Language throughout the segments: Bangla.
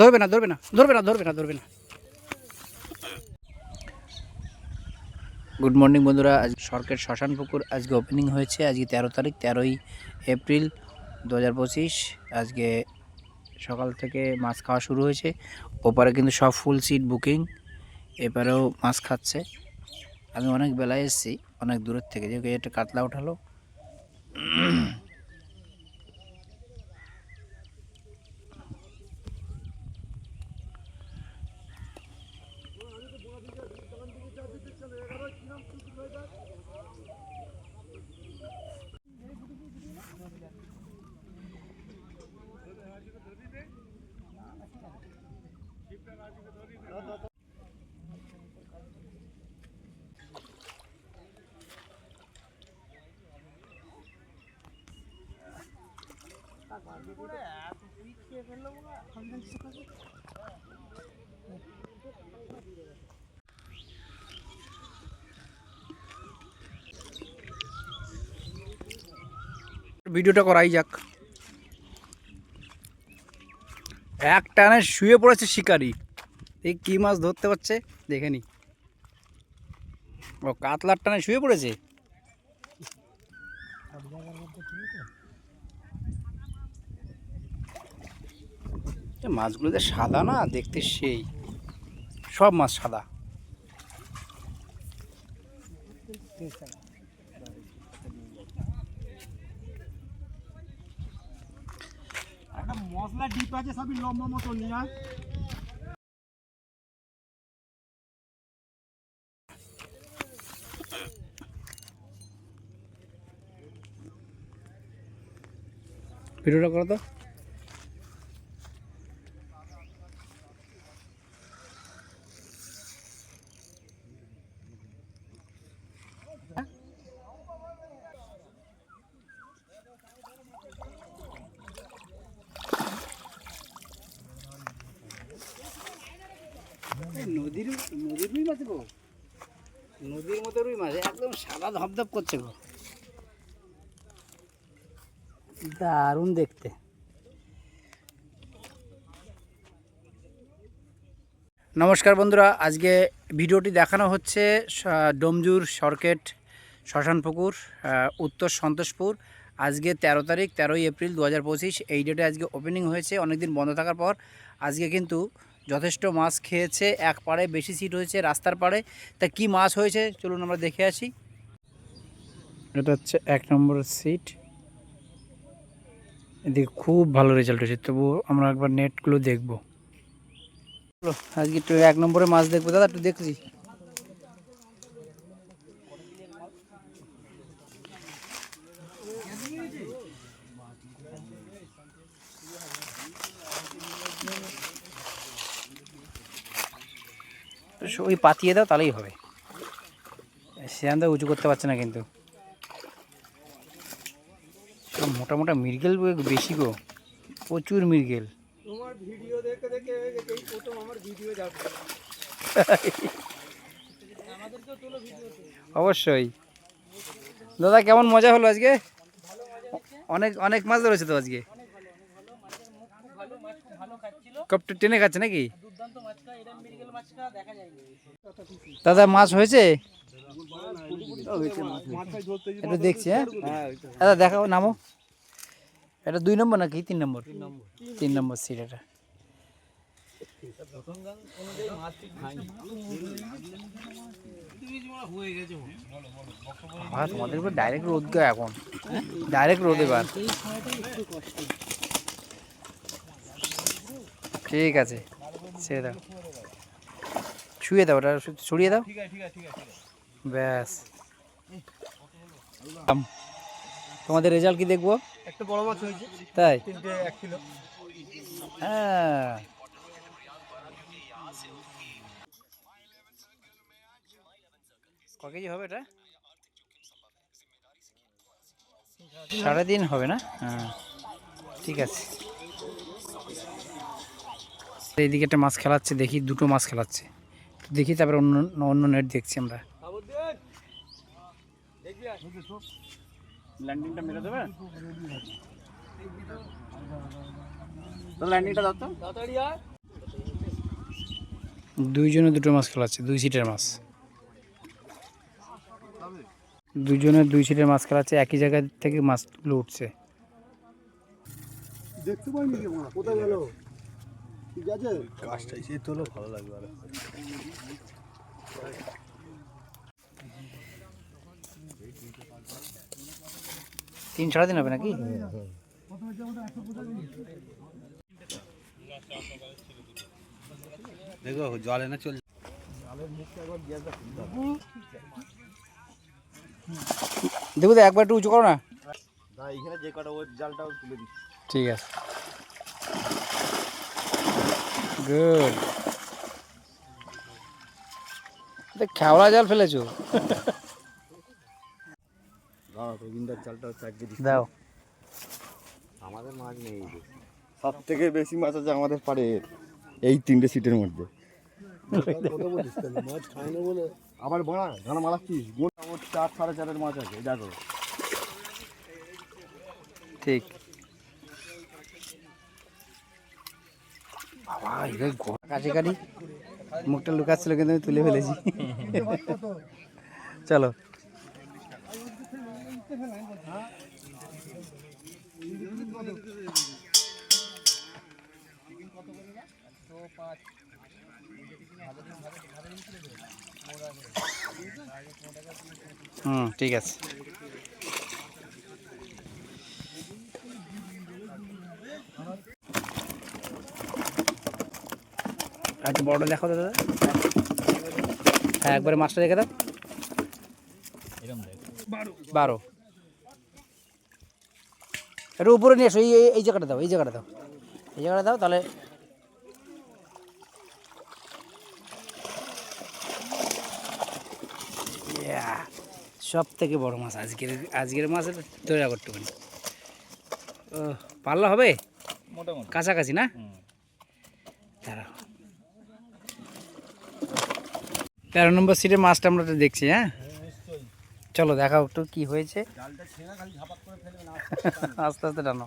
ধরবে না ধরবে না ধরবে না ধরবে না ধরবে না গুড মর্নিং বন্ধুরা। আজ সরকার শ্মশান পুকুর আজকে ওপেনিং হয়েছে, আজকে তেরো তারিখ, তেরোই এপ্রিল দু আজকে সকাল থেকে মাছ খাওয়া শুরু হয়েছে। ওপারে কিন্তু সব ফুল সিট বুকিং এপারেও মাছ খাচ্ছে। আমি অনেক বেলায় এসেছি, অনেক দূরের থেকে, যেহেতু একটা কাতলা উঠালো। ভিডিওটা করাই যাক। এক টানে শুয়ে পড়েছে শিকারি। এই কি মাছ ধরতে পারছে? দেখে নি। ও, কাতলার টানে শুয়ে পড়েছে? মাছগুলো যে সাদা না দেখতে সেই। সব মাছ সাদা। মশলা ডিপ আছে সবই লম্বা মতো নিয়ে আয়। ভিডিওটা করো তো নদীর নদীর রুই মাছ গো নদীর মতো রুই মাছ একদম সাদা ধপধপ করছে গো। দারুণ দেখতে। নমস্কার বন্ধুরা, আজকে ভিডিওটি দেখানো হচ্ছে ডোমজুর সরকেট, শ্মশানপুকুর উত্তর সন্তোষপুর। আজকে তেরো তারিখ, তেরোই এপ্রিল দু হাজার পঁচিশ, এই ডেটে আজকে ওপেনিং হয়েছে, অনেকদিন বন্ধ থাকার পর। আজকে কিন্তু যথেষ্ট মাছ খেয়েছে এক পাড়ে বেশি সিট হয়েছে রাস্তার পাড়ে। তা কি মাছ হয়েছে? চলুন আমরা দেখে আসি। এটা হচ্ছে এক নম্বর সিট এদিকে খুব ভালো রেজাল্ট হয়েছে তবু আমরা একবার নেটগুলো দেখব। চলো, আজকে একটু এক নম্বরে মাছ দেখব। দাদা একটু দেখছি। ওই পাতিয়ে দাও তাহলেই হবে। সেখান উঁচু করতে পারছে না কিন্তু। মোটা মোটা মৃগেল বেশি গো। প্রচুর মৃগেল। তোমার ভিডিও দেখে দেখে এই প্রথম আমার ভিডিও যাবে। অবশ্যই। দাদা কেমন মজা হলো আজকে? অনেক অনেক মাছ ধরেছে তো আজকে? কপ টেনে খাচ্ছে নাকি? দাদা মাছ হয়েছে? একটু দেখছি হ্যাঁ। দাদা দেখাও নামো। এটা দুই নম্বর নাকি? তিন নম্বর? তিন নম্বর। সিট এটা। তোমাদের উপর ডাইরেক্ট রোদ গা এখন। ডাইরেক্ট রোদ এবার। ঠিক আছে। ছেড়ে দাও। ছুঁয়ে দাও ওটা ছড়িয়ে দাও। ব্যাস। তোমাদের রেজাল্ট কি দেখব? একটা বড় মাছ হয়েছে। তাই? এক কিলো। হ্যাঁ। ক কেজি হবে এটা? সাড়ে তিন হবে না? হ্যাঁ। ঠিক আছে। এইদিকে একটা মাছ খেলাচ্ছে দেখি দুটো মাছ খেলাচ্ছে। দেখি তারপরে অন্য অন্য নেট দেখছি আমরা। ল্যান্ডিংটা মেরে দেবে? ল্যান্ডিংটা দাও তো। দুইজনে দুটো মাছ খেলাচ্ছে দুই সিটের মাছ। দুইজনে দুই সিটের মাছ খেলাচ্ছে একই জায়গা থেকে মাছগুলো উঠছে। দেখতে পাইনি কোথায় গেল? ঠিক আছে? গাছটা সে তোলো ভালো লাগবে আর তিন সাড়ে তিন হবে নাকি? দেখো জলে না চল দেখো তো একবার একটু উঁচু করো না। না এখানে যে কটা ওই জালটাও তুলে দিচ্ছি। ঠিক আছে। গুড খেওড়া জাল ফেলেছো? দাও আমাদের মাছ নেই সব থেকে বেশি মাছ আছে আমাদের পাড়ে এই তিনটে সিটের মধ্যে। মাছ খায় না বলে আবার বড়া ঘানা মারাচ্ছিস? গোটা চার সাড়ে চারের মাছ আছে দেখো। ঠিক। বাবা এবার কাছে কাটি। মুখটা লুকাচ্ছিল কিন্তু আমি তুলে ফেলেছি। চলো। হুম ঠিক আছে। একটু বড় দেখো দাদা। হ্যাঁ একবারে মাছটা দেখে দাও। বারো। একটু উপরে নিয়ে এসো এই এই- জায়গাটা দাও এই জায়গাটা দাও। এই জায়গাটা দাও তাহলে সব থেকে বড় মাছ আজকের আজকের মাছের ধরে একটুখানি ও পাল্লা হবে? মোটামুটি। কাছাকাছি না? দাঁড়াও। তেরো নম্বর সিটে মাছটা আমরা দেখছি হ্যাঁ? চলো দেখাও একটু কি হয়েছে। করে আস্তে আস্তে টানো।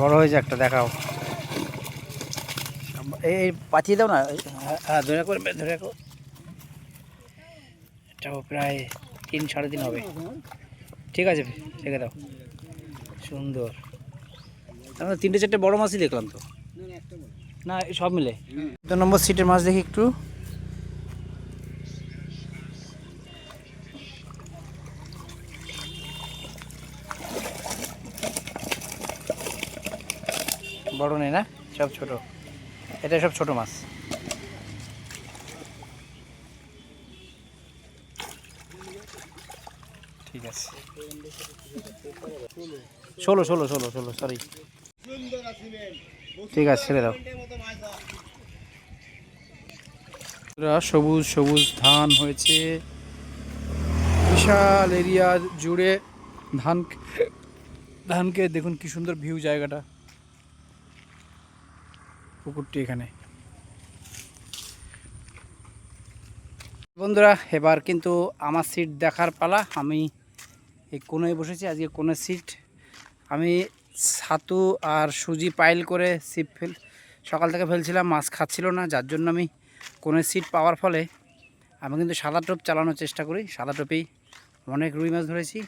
বড় হয়েছে একটা দেখাও। এই পাঠিয়ে দাও না হ্যাঁ, হ্যাঁ ধরে রাখো ধরে এটাও প্রায় তিন সাড়ে তিন হবে। ঠিক আছে, রেখে দাও। সুন্দর। আমরা তিনটে, চারটে বড় মাছই দেখলাম তো। না সব মিলে। দু নম্বর সিটের মাছ দেখি একটু। বড় নেই না? সব ছোট। এটা সব ছোট মাছ। ঠিক আছে। ষোলো ষোলো ষোলো ষোলো সরি ঠিক আছে, ছেড়ে দাও। সবুজ সবুজ ধান হয়েছে। বিশাল এরিয়া জুড়ে ধান ধানকে দেখুন কি সুন্দর ভিউ জায়গাটা। পুকুরটি এখানে। বন্ধুরা, এবার কিন্তু আমার সিট দেখার পালা। আমি এই কোনায় বসেছি, আজকে কোনের সিট। আমি ছাতু আর সুজি পাইল করে সিট ফেল, সকাল থেকে ফেলছিলাম, মাছ খাচ্ছিল না, যার জন্য আমি কোনের সিট পাওয়ার ফলে আমি কিন্তু সাদা টোপ চালানোর চেষ্টা করি। সাদা টোপেই অনেক রুই মাছ ধরেছি,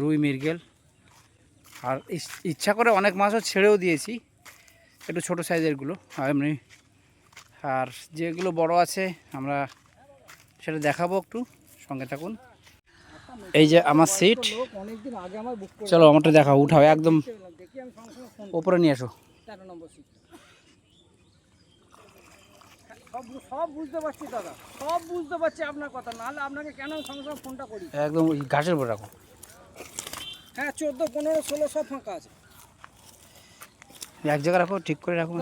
রুই, মৃগেল। আর ইচ্ছা করে অনেক মাছও ছেড়েও দিয়েছি, একটু ছোটো সাইজেরগুলো এমনি। আর যেগুলো বড় আছে, আমরা সেটা দেখাবো একটু, সঙ্গে থাকুন। এই যে আমার সিট অনেকদিন আগে আমার বুক করে চলো আমারটা দেখাও উঠাও একদম দেখি ওপরে নিয়ে এসো তেরো নম্বর সিট সব সব বুঝতে পারছি দাদা সব বুঝতে পারছি আপনার কথা নাহলে আপনাকে কেন সঙ্গে সঙ্গে ফোনটা করি একদম ওই ঘাসের উপর রাখো। হ্যাঁ চোদ্দ পনেরো ষোলো সব ফাঁকা আছে এক জায়গায় রাখো ঠিক করে রাখো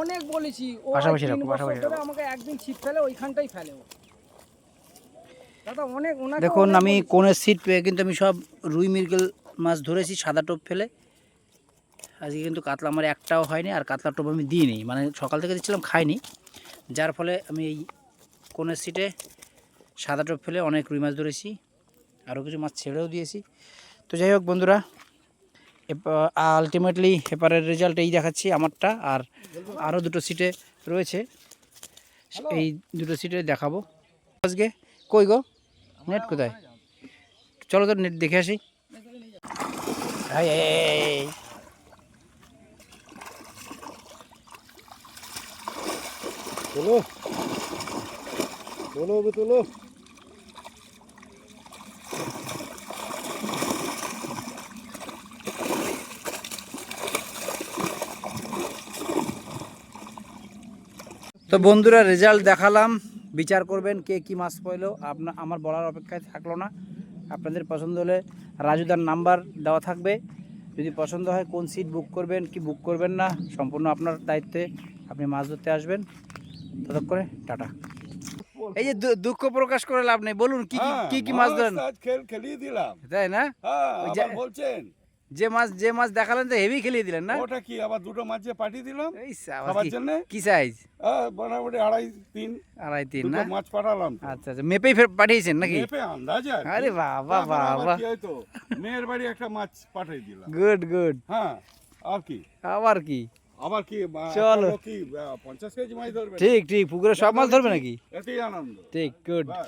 অনেক বলেছি ও পাশাপাশি রাখো, পাশাপাশি রাখো। আমাকে একদিন ছিপ ফেলে ওইখানটাই ফেলে ও দাদা অনেক ওনাকে দেখুন আমি। কোনের সিট পেয়ে কিন্তু আমি সব রুই মৃগেল মাছ ধরেছি সাদা টোপ ফেলে। আজকে কিন্তু কাতলা আমার একটাও হয়নি আর কাতলা টোপ আমি দিইনি। মানে সকাল থেকে দিচ্ছিলাম খাইনি। যার ফলে আমি এই কোনের সিটে সাদা টোপ ফেলে অনেক রুই মাছ ধরেছি আরও কিছু মাছ ছেড়েও দিয়েছি। তো যাই হোক বন্ধুরা আলটিমেটলি এপারের রেজাল্ট এই দেখাচ্ছি আমারটা আর আরও দুটো সিটে রয়েছে। এই দুটো সিটে দেখাবো। আজকে কই গো? নেট কোথায়? চলো তো নেট দেখে আসি। তো বন্ধুরা রেজাল্ট দেখালাম। বিচার করবেন কে কি মাছ পাইলো আপনার আমার বলার অপেক্ষায় থাকল না। আপনাদের পছন্দ হলে রাজুদার নাম্বার দেওয়া থাকবে। যদি পছন্দ হয় কোন সিট বুক করবেন কি বুক করবেন না সম্পূর্ণ আপনার দায়িত্বে আপনি মাছ ধরতে আসবেন। ততক্ষণে টাটা। এই যে দুঃখ প্রকাশ করে লাভ নেই বলুন কি কি- কি কি মাছ ধরেন? হ্যাঁ, খেলিয়ে দিলাম। তাই না? হ্যাঁ বলছেন যে মাছ যে মাছ দেখালেন তো হেভি খেলিয়ে দিলেন না? ওটা কি আবার দুটো মাছ যে পাঠিয়ে দিলাম? এই সাবাস, খাবার কি- জন্য? কি সাইজ মোটামুটি আড়াই তিন। আড়াই তিন দুটো না? মাছ পাঠালাম তো। আচ্ছা আচ্ছা। মেপেই ফের পাঠিয়েছেন নাকি? মেপে আন্দাজ আর কি। আরে বাবা তারপর আবার বাবা। কি হয়তো মেয়ের বাড়ি একটা মাছ পাঠিয়ে দিলাম। গুড গুড হ্যাঁ আর কি? আবার কি? আবার কি আহ, একটা চলো। লোক কি আহ, পঞ্চাশ কেজি মাছ ধরবে ঠিক ঠিক। পুকুরে সব মাছ ধরবে নাকি? এতেই আনন্দ। ঠিক গুড বাস।